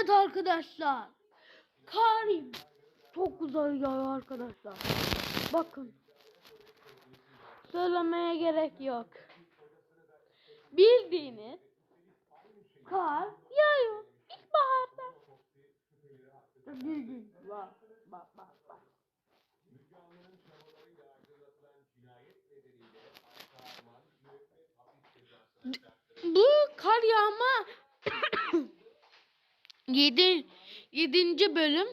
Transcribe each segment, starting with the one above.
Evet arkadaşlar. Kar çok güzel yağıyor arkadaşlar. Bakın. Söylemeye gerek yok. Bildiğiniz kar yağıyor. İlkbaharda. Bildiğin. Bak bak bak. bak. Bu kar yağma 7 7. bölüm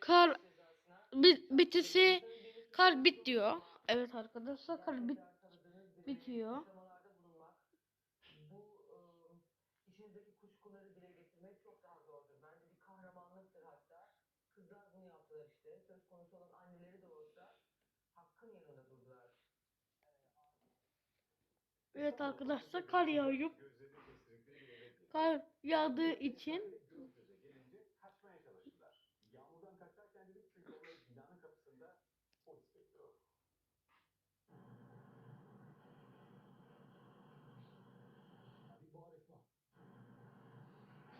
kar bi- bitisi kar bit diyor. Evet arkadaşlar kar bit bitiyor. Evet arkadaşlar kar yağıyor. Kar yağdığı için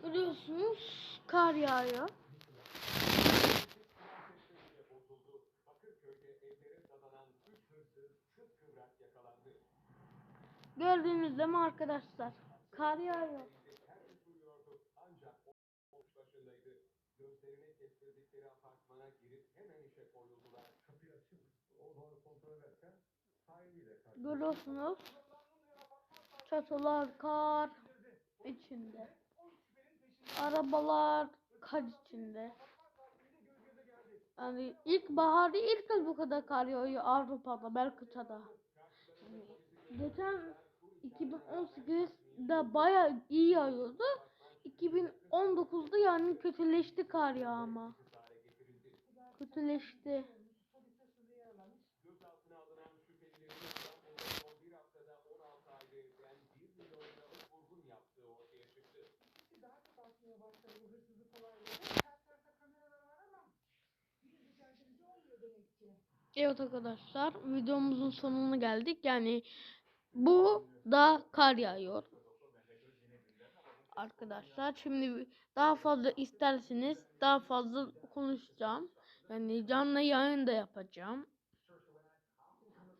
görüyorsunuz kar yağıyor. Gördüğünüz gibi arkadaşlar kar yağıyor. Gözlerini kestirdikleri apartmana girip hemen işe koyuldular. Kapıyı açıp o doğru kontrol ederken sahibiyle Görüyorsunuz çatılar kar içinde. Arabalar kar içinde. Yani ilk baharda ilk kez bu kadar kar yağıyor Avrupa'da. Yani geçen 2018'de bayağı iyi yağıyordu. 2019'da yani kötüleşti kar yağma. Kötüleşti. Gözaltına alınan şüphelilerin İstanbul'da son bir haftada 16 aileden 1 milyon liralık vurgun yaptığı ortaya çıktı. Daha çok artmaya başladı bu hırsızlık olayları. Her tarafta kameralar var ama bir düzenlemesi olmuyor demek ki. Evet arkadaşlar videomuzun sonuna geldik. Yani bu da kar yağıyor. Arkadaşlar şimdi daha fazla isterseniz daha fazla konuşacağım. Yani canlı yayın da yapacağım.